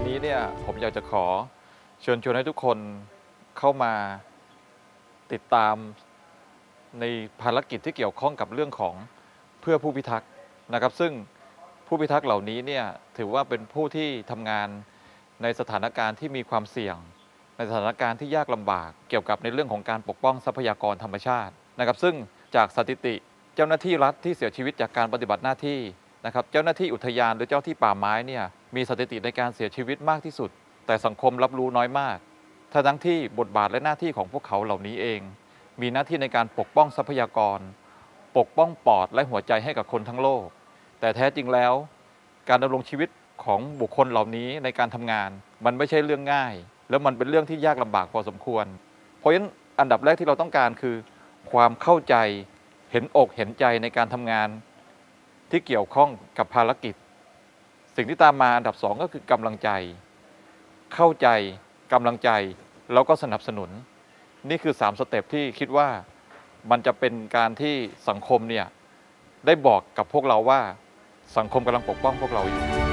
ันนี้เนี่ยผมอยากจะขอเชิญชวนให้ทุกคนเข้ามาติดตามในภารกิจที่เกี่ยวข้องกับเรื่องของเพื่อผู้พิทักษ์นะครับ ซึ่งผู้พิทักษ์เหล่านี้เนี่ยถือว่าเป็นผู้ที่ทำงานในสถานการณ์ที่มีความเสี่ยง ในสถานการณ์ที่ยากลำบากเกี่ยวกับในเรื่องของการปกป้องทรัพยากรธรรมชาตินะครับ ซึ่งจากสถิติเจ้าหน้าที่รัฐที่เสียชีวิตจากการปฏิบัติหน้าที่นะครับ เจ้าหน้าที่อุทยานหรือเจ้าที่ป่าไม้เนี่ย มีสถิติในการเสียชีวิตมากที่สุด แต่สังคมรับรู้น้อยมากทั้งทั้งที่บทบาทและหน้าที่ของพวกเขาเหล่านี้เอง มีหน้าที่ในการปกป้องทรัพยากร ปกป้องปอดและหัวใจให้กับคนทั้งโลก แต่แท้จริงแล้ว การดำรงชีวิตของบุคคลเหล่านี้ในการทำงาน มันไม่ใช่เรื่องง่าย แล้วมันเป็นเรื่องที่ยากลำบากพอสมควร เพราะฉะนั้นอันดับแรกที่เราต้องการคือ ความเข้าใจเห็นอกเห็นใจในการทำงาน ที่เกี่ยวข้องกับภารกิจ สิ่งที่ตามมาอันดับสองก็คือกำลังใจ เข้าใจกำลังใจ แล้วก็สนับสนุน นี่คือสามสเต็ปที่คิดว่ามันจะเป็นการที่สังคมเนี่ยได้บอกกับพวกเราว่าสังคมกำลังปกป้องพวกเราอยู่